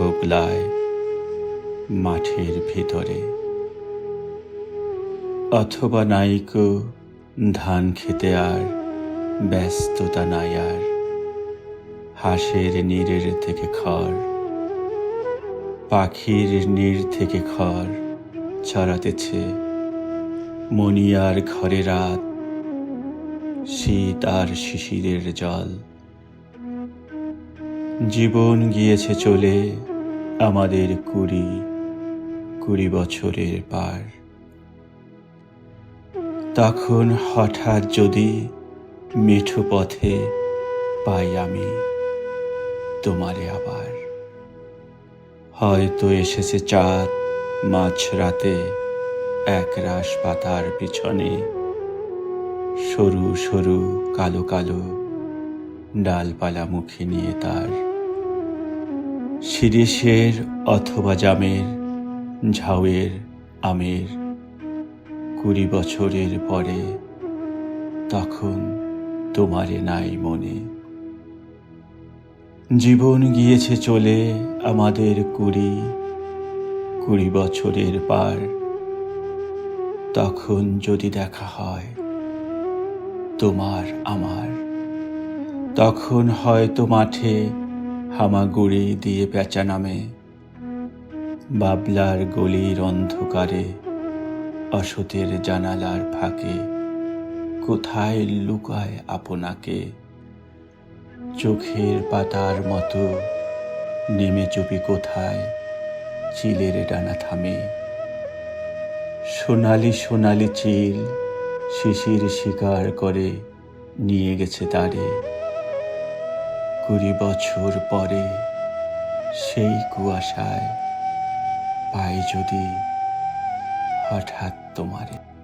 হোগলায় মাঠের ভিতরে। অথবা নাইকো ধান খেতে আর, ব্যস্ততা নাই আর, হাঁসের নীরের থেকে খড়, পাখির নীড় থেকে খড় ছড়াতেছে। মনিয়ার ঘরে রাত, শীত আর শিশিরের জল। জীবন গিয়েছে চলে আমাদের কুড়ি কুড়ি বছরের পার। তখন হঠাৎ যদি মিঠু পথে পাই আমি তোমারে আবার। হয়তো এসেছে চাঁদ মাঝ রাতে এক রাস পাতার পিছনে। সরু সরু কালো কালো ডালপালা মুখে নিয়ে তার শিরিষের অথবা জামের, ঝাউয়ের, আমের, কুড়ি বছরের পরে তখন তোমারে নাই মনে। জীবন গিয়েছে চলে আমাদের কুড়ি কুড়ি বছরের পার। তখন যদি দেখা হয় তোমার আমার, তখন হয়তো মাঠে হামাগুড়ি দিয়ে পেঁচা নামে, বাবলার গলির অন্ধকারে, অসতের জানালার ফাঁকে, কোথায় লুকায় আপনাকে? চোখের পাতার মতো নেমে চুপি কোথায় চিলের ডানা থামে? সোনালি সোনালি চিল শিশির শিকার করে নিয়ে গেছে তারে। কুড়ি বছর পরে সেই কুয়াশায় পাই যদি হঠাৎ তোমারে